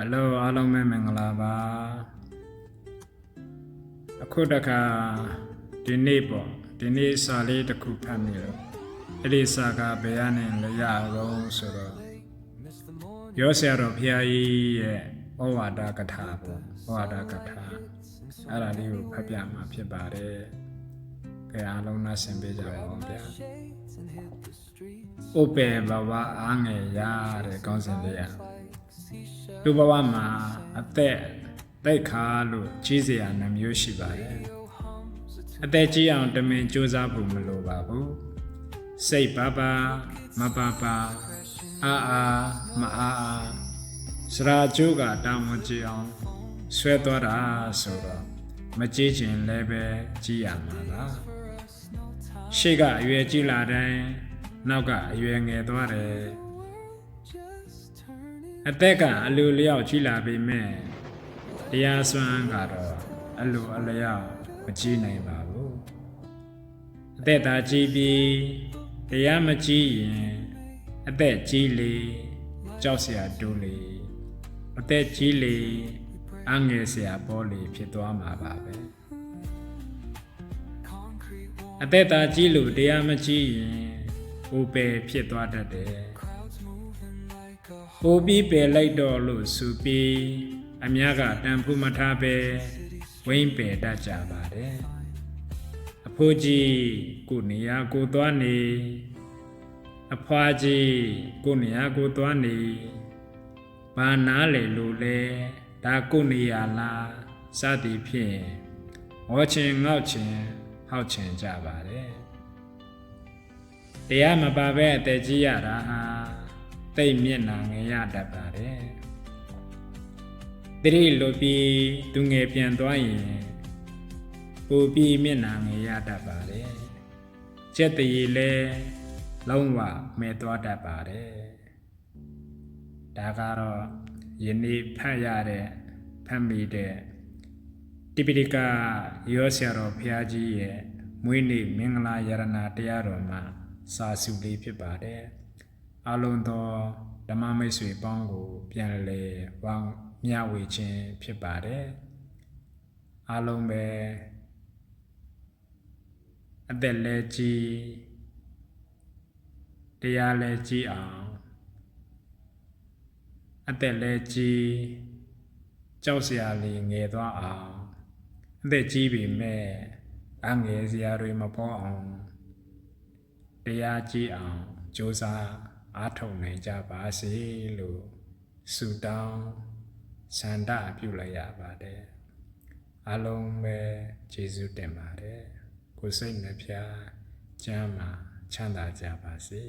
ဟယ်လိုအားလုံးပဲမင်္ဂလာပါအခုတခါဒီနေ့ပေါ့ဒီနေ့စာလေးတစ်ခုဖတ်မိလို့အဲ့ဒီစာကဘယ်ကနေလဲရအောင်ဆိုတော့ရောဆရာတော်ဖျားကြီးရဲ့ဩဝါဒကထာပေါ့ဩဝါဒကထာအဲ့ဒါလေးကိုဖတ်ပြမှာဖြစ်ပါတယ်ကြဲအားလုံးနားဆင်ပေးကြပါဦးဗျာဥပေဘဝအားငယ်ရတဲ့ကောင်းစဉ်လေးอ่ะ လူဘဝမှာအသက်တိတ်ခါလို့ကြီးစရာနှမျိုးရှိပါတယ်အသက်ကြီးအောင်တမင်စူးစမ်းဖို့မလိုပါဘူးစိတ်ပါပါမပါပါအာအာမအာအာစရာကျိုးကတောင်းမကြည့်အောင်ဆွဲသွားတာဆိုတော့မကြည့်ခြင်းလည်းပဲကြည့်ရမှာပါရှေ့ကအရွယ်ကြီးလာတိုင်းနောက်ကအရွယ်ငယ်သွားတယ် အသက်ကအလိုလျောက်ကြီးလာပေမဲ့တရားစွမ်းကတော့အလိုအလျောက်မကြီးနိုင်ပါဘူးအသက်သာကြီးပြီးတရားမကြီးရင်အသက်ကြီးလေကြောက်เสียတူးလေအသက်ကြီးလေအငယ်เสียပေါ်လေဖြစ်သွားမှာပါပဲအသက်သာကြီးလို့တရားမကြီးရင်ဟိုပယ်ဖြစ်သွားတတ်တယ် ပိုပြီးပယ်လိုက်တော့လို့ဆိုပြီးအများကတန်ဖို့မထားပဲဝိမ့်ပယ်တတ်ကြပါတယ်အဖိုးကြီးကိုနေရာကိုသွားနေအဖွားကြီးကိုနေရာကိုသွားနေဘာနားလေလို့လဲဒါကိုနေရာလားစသည်ဖြင့်ဟောချင်းငေါ့ချင်းဟောက်ချင်းကြပါတယ်တရားမပါပဲအသက်ကြီးရတာဟာ တိတ်မျက်နှာငယ်ရတတ်ပါတယ်တိရိလိုပြီးသူငယ်ပြန်သွားရင်ပူပြီးမျက်နှာငယ်ရတတ်ပါတယ်ကျက်တရီလဲလုံးဝမဲသွားတတ်ပါတယ်ဒါကတော့ယနေ့ဖတ်ရတဲ့ဖတ်မိတဲ့တိပိဋကရောဆရာတော်ဘုရားကြီးရဲ့မွေးနေ့မင်္ဂလာယရနာတရားတော်မှာစာစုလေးဖြစ်ပါတယ် အလုံးသောဓမ္မမိတ်ဆွေပေါင်းကို ပြန်လည်ဝေါမျှဝေခြင်းဖြစ်ပါတယ်အလုံးပဲအသက်လဲကြီးတရားလဲကြီးအောင်အသက်လဲကြီးကြောက်စရာလေးငယ်သွားအောင်အသက်ကြီးပြီမဲ့အငယ်စရာတွေမပေါ်အောင်တရားကြီးအောင်ကြိုးစား အားထုတ်နိုင်ကြပါစေလို့ဆုတောင်းဆန္ဒပြုလိုက်ရပါတယ်အလုံးပဲကျေးဇူးတင်ပါတယ်ကိုယ်စိတ်နှဖျားကျမ်းမှာချမ်းသာကြပါစေ